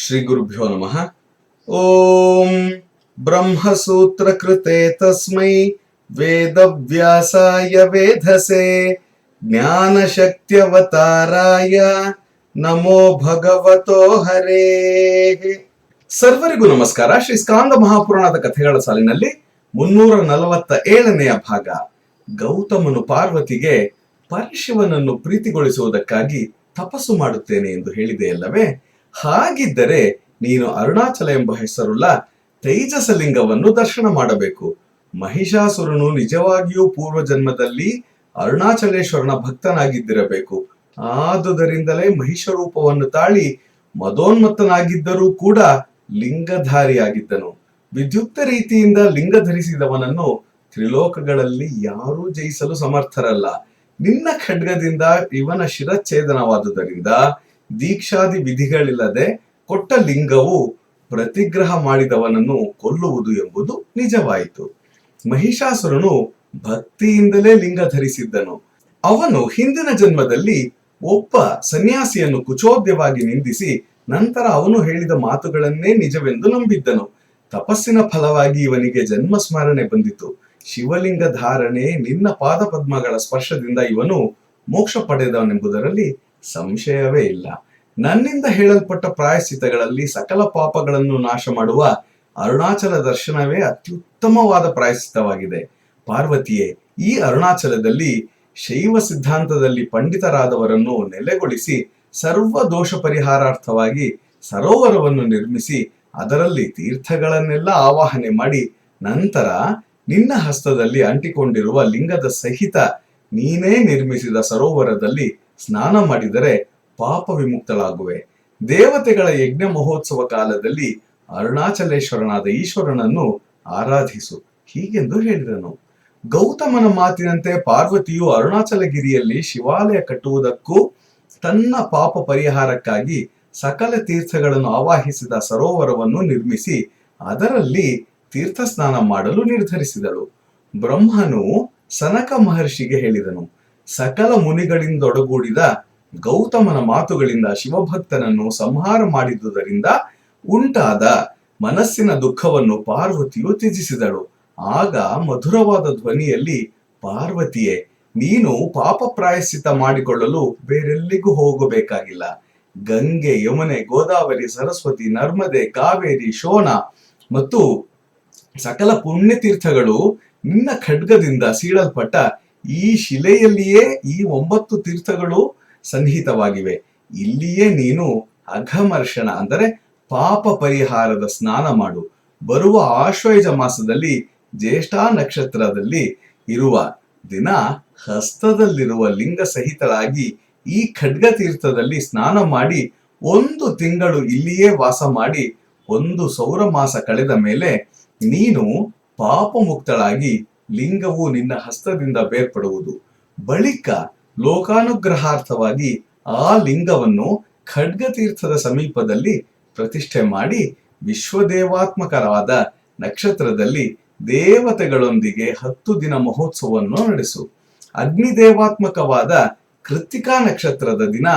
ಶ್ರೀ ಗುರುಭ್ಯೋ ನಮಃ ಓಂ ಬ್ರಹ್ಮಸೂತ್ರ ಕೃತೆ ತಸ್ಮೈ ವೇದವ್ಯಾಸಾಯ ವೇಧಸೆ ಜ್ಞಾನಶಕ್ತ್ಯವತಾರಾಯ ನಮೋ ಭಗವತೋ ಹರೇ ಸರ್ವರಿಗೂ ನಮಸ್ಕಾರ. ಶ್ರೀ ಸ್ಕಾಂದ ಮಹಾಪುರಾಣದ ಕಥೆಗಳ ಸಾಲಿನಲ್ಲಿ ಮುನ್ನೂರ ನಲವತ್ತ ಏಳನೆಯ ಭಾಗ. ಗೌತಮನು ಪಾರ್ವತಿಗೆ ಪರಶಿವನನ್ನು ಪ್ರೀತಿಗೊಳಿಸುವುದಕ್ಕಾಗಿ ತಪಸ್ಸು ಮಾಡುತ್ತೇನೆ ಎಂದು ಹೇಳಿದೆಯಲ್ಲವೇ? ಹಾಗಿದ್ದರೆ ನೀನು ಅರುಣಾಚಲ ಎಂಬ ಹೆಸರುಳ್ಳ ತೈಜಸಲಿಂಗವನ್ನು ದರ್ಶನ ಮಾಡಬೇಕು. ಮಹಿಷಾಸುರನು ನಿಜವಾಗಿಯೂ ಪೂರ್ವ ಜನ್ಮದಲ್ಲಿ ಅರುಣಾಚಲೇಶ್ವರನ ಭಕ್ತನಾಗಿದ್ದಿರಬೇಕು. ಆದುದರಿಂದಲೇ ಮಹಿಷ ರೂಪವನ್ನು ತಾಳಿ ಮದೋನ್ಮತ್ತನಾಗಿದ್ದರೂ ಕೂಡ ಲಿಂಗಧಾರಿಯಾಗಿದ್ದನು. ವಿದ್ಯುಕ್ತ ರೀತಿಯಿಂದ ಲಿಂಗ ಧರಿಸಿದವನನ್ನು ತ್ರಿಲೋಕಗಳಲ್ಲಿ ಯಾರೂ ಜಯಿಸಲು ಸಮರ್ಥರಲ್ಲ. ನಿನ್ನ ಖಡ್ಗದಿಂದ ಇವನ ಶಿರಚ್ಛೇದನವಾದುದರಿಂದ ದೀಕ್ಷಾದಿ ವಿಧಿಗಳಿಲ್ಲದೆ ಕೊಟ್ಟ ಲಿಂಗವು ಪ್ರತಿಗ್ರಹ ಮಾಡಿದವನನ್ನು ಕೊಲ್ಲುವುದು ಎಂಬುದು ನಿಜವಾಯಿತು. ಮಹಿಷಾಸುರನು ಭಕ್ತಿಯಿಂದಲೇ ಲಿಂಗ ಧರಿಸಿದ್ದನು. ಅವನು ಹಿಂದಿನ ಜನ್ಮದಲ್ಲಿ ಒಬ್ಬ ಸನ್ಯಾಸಿಯನ್ನು ಕುಚೋದ್ಯವಾಗಿ ನಿಂದಿಸಿ ನಂತರ ಅವನು ಹೇಳಿದ ಮಾತುಗಳನ್ನೇ ನಿಜವೆಂದು ನಂಬಿದ್ದನು. ತಪಸ್ಸಿನ ಫಲವಾಗಿ ಇವನಿಗೆ ಜನ್ಮ ಸ್ಮರಣೆ ಬಂದಿತು. ಶಿವಲಿಂಗ ಧಾರಣೆ ನಿನ್ನ ಪಾದ ಪದ್ಮಗಳ ಸ್ಪರ್ಶದಿಂದ ಇವನು ಮೋಕ್ಷ ಪಡೆದವನೆಂಬುದರಲ್ಲಿ ಸಂಶಯವೇ ಇಲ್ಲ. ನನ್ನಿಂದ ಹೇಳಲ್ಪಟ್ಟ ಪ್ರಾಯಶ್ಚಿತಗಳಲ್ಲಿ ಸಕಲ ಪಾಪಗಳನ್ನು ನಾಶ ಮಾಡುವ ಅರುಣಾಚಲ ದರ್ಶನವೇ ಅತ್ಯುತ್ತಮವಾದ ಪ್ರಾಯಶ್ಚಿತವಾಗಿದೆ ಪಾರ್ವತಿಯೇ, ಈ ಅರುಣಾಚಲದಲ್ಲಿ ಶೈವ ಸಿದ್ಧಾಂತದಲ್ಲಿ ಪಂಡಿತರಾದವರನ್ನು ನೆಲೆಗೊಳಿಸಿ ಸರ್ವ ದೋಷ ಪರಿಹಾರಾರ್ಥವಾಗಿ ಸರೋವರವನ್ನು ನಿರ್ಮಿಸಿ ಅದರಲ್ಲಿ ತೀರ್ಥಗಳನ್ನೆಲ್ಲ ಆವಾಹನೆ ಮಾಡಿ ನಂತರ ನಿನ್ನ ಹಸ್ತದಲ್ಲಿ ಅಂಟಿಕೊಂಡಿರುವ ಲಿಂಗದ ಸಹಿತ ನೀನೇ ನಿರ್ಮಿಸಿದ ಸರೋವರದಲ್ಲಿ ಸ್ನಾನ ಮಾಡಿದರೆ ಪಾಪ ವಿಮುಕ್ತಳಾಗುವೆ. ದೇವತೆಗಳ ಯಜ್ಞ ಮಹೋತ್ಸವ ಕಾಲದಲ್ಲಿ ಅರುಣಾಚಲೇಶ್ವರನಾದ ಈಶ್ವರನನ್ನು ಆರಾಧಿಸು. ಹೀಗೆಂದು ಹೇಳಿದನು. ಗೌತಮನ ಮಾತಿನಂತೆ ಪಾರ್ವತಿಯು ಅರುಣಾಚಲಗಿರಿಯಲ್ಲಿ ಶಿವಾಲಯ ಕಟ್ಟುವುದಕ್ಕೂ ತನ್ನ ಪಾಪ ಪರಿಹಾರಕ್ಕಾಗಿ ಸಕಲ ತೀರ್ಥಗಳನ್ನು ಆವಾಹಿಸಿದ ಸರೋವರವನ್ನು ನಿರ್ಮಿಸಿ ಅದರಲ್ಲಿ ತೀರ್ಥ ಸ್ನಾನ ಮಾಡಲು ನಿರ್ಧರಿಸಿದಳು. ಬ್ರಹ್ಮನು ಸನಕ ಮಹರ್ಷಿಗೆ ಹೇಳಿದನು. ಸಕಲ ಮುನಿಗಳಿಂದೊಡಗೂಡಿದ ಗೌತಮನ ಮಾತುಗಳಿಂದ ಶಿವಭಕ್ತನನ್ನು ಸಂಹಾರ ಮಾಡಿದುದರಿಂದ ಉಂಟಾದ ಮನಸ್ಸಿನ ದುಃಖವನ್ನು ಪಾರ್ವತಿಯು ತ್ಯಜಿಸಿದಳು. ಆಗ ಮಧುರವಾದ ಧ್ವನಿಯಲ್ಲಿ, ಪಾರ್ವತಿಯೇ, ನೀನು ಪಾಪ ಪ್ರಾಯಶ್ಚಿತ ಮಾಡಿಕೊಳ್ಳಲು ಬೇರೆಲ್ಲಿಗೂ ಹೋಗಬೇಕಾಗಿಲ್ಲ. ಗಂಗೆ, ಯಮುನೆ, ಗೋದಾವರಿ, ಸರಸ್ವತಿ, ನರ್ಮದೆ, ಕಾವೇರಿ, ಶೋಣ ಮತ್ತು ಸಕಲ ಪುಣ್ಯತೀರ್ಥಗಳು ನಿನ್ನ ಖಡ್ಗದಿಂದ ಸೀಳಲ್ಪಟ್ಟ ಈ ಶಿಲೆಯಲ್ಲಿಯೇ ಈ ಒಂಬತ್ತು ತೀರ್ಥಗಳು ಸನ್ನಿಹಿತವಾಗಿವೆ ಇಲ್ಲಿಯೇ ನೀನು ಅಘಮರ್ಷಣ ಅಂದರೆ ಪಾಪ ಪರಿಹಾರದ ಸ್ನಾನ ಮಾಡು. ಬರುವ ಆಶ್ವಯುಜ ಮಾಸದಲ್ಲಿ ಜ್ಯೇಷ್ಠ ನಕ್ಷತ್ರದಲ್ಲಿ ಇರುವ ದಿನ ಹಸ್ತದಲ್ಲಿರುವ ಲಿಂಗ ಸಹಿತಳಾಗಿ ಈ ಖಡ್ಗ ತೀರ್ಥದಲ್ಲಿ ಸ್ನಾನ ಮಾಡಿ ಒಂದು ತಿಂಗಳು ಇಲ್ಲಿಯೇ ವಾಸ ಮಾಡಿ ಒಂದು ಸೌರ ಮಾಸ ಕಳೆದ ಮೇಲೆ ನೀನು ಪಾಪ ಮುಕ್ತಳಾಗಿ ಲಿಂಗವು ನಿನ್ನ ಹಸ್ತದಿಂದ ಬೇರ್ಪಡುವುದು. ಬಳಿಕ ಲೋಕಾನುಗ್ರಹಾರ್ಥವಾಗಿ ಆ ಲಿಂಗವನ್ನು ಖಡ್ಗ ತೀರ್ಥದ ಸಮೀಪದಲ್ಲಿ ಪ್ರತಿಷ್ಠೆ ಮಾಡಿ ವಿಶ್ವದೇವಾತ್ಮಕರಾದ ನಕ್ಷತ್ರದಲ್ಲಿ ದೇವತೆಗಳೊಂದಿಗೆ ಹತ್ತು ದಿನ ಮಹೋತ್ಸವವನ್ನು ನಡೆಸು. ಅಗ್ನಿದೇವಾತ್ಮಕವಾದ ಕೃತಿಕಾ ನಕ್ಷತ್ರದ ದಿನ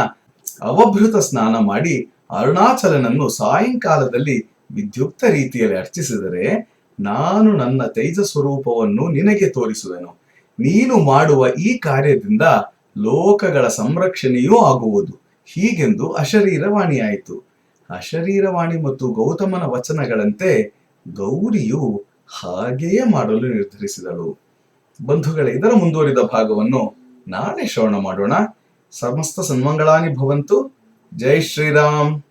ಅವಭೃತ ಸ್ನಾನ ಮಾಡಿ ಅರುಣಾಚಲನನ್ನು ಸಾಯಂಕಾಲದಲ್ಲಿ ವಿದ್ಯುಕ್ತ ರೀತಿಯಲ್ಲಿ ಅರ್ಚಿಸಿದರೆ ನಾನು ನನ್ನ ತೈಜ ಸ್ವರೂಪವನ್ನು ನಿನಗೆ ತೋರಿಸುವೆನು. ನೀನು ಮಾಡುವ ಈ ಕಾರ್ಯದಿಂದ ಲೋಕಗಳ ಸಂರಕ್ಷಣೆಯೂ ಆಗುವುದು. ಹೀಗೆಂದು ಅಶರೀರವಾಣಿಯಾಯಿತು. ಅಶರೀರವಾಣಿ ಮತ್ತು ಗೌತಮನ ವಚನಗಳಂತೆ ಗೌರಿಯು ಹಾಗೆಯೇ ಮಾಡಲು ನಿರ್ಧರಿಸಿದಳು. ಬಂಧುಗಳೇ, ಇದರ ಮುಂದುವರಿದ ಭಾಗವನ್ನು ನಾಳೆ ಶ್ರವಣ ಮಾಡೋಣ. ಸಮಸ್ತ ಸನ್ಮಂಗಳಾನಿ ಭವಂತು. ಜೈ ಶ್ರೀರಾಮ್.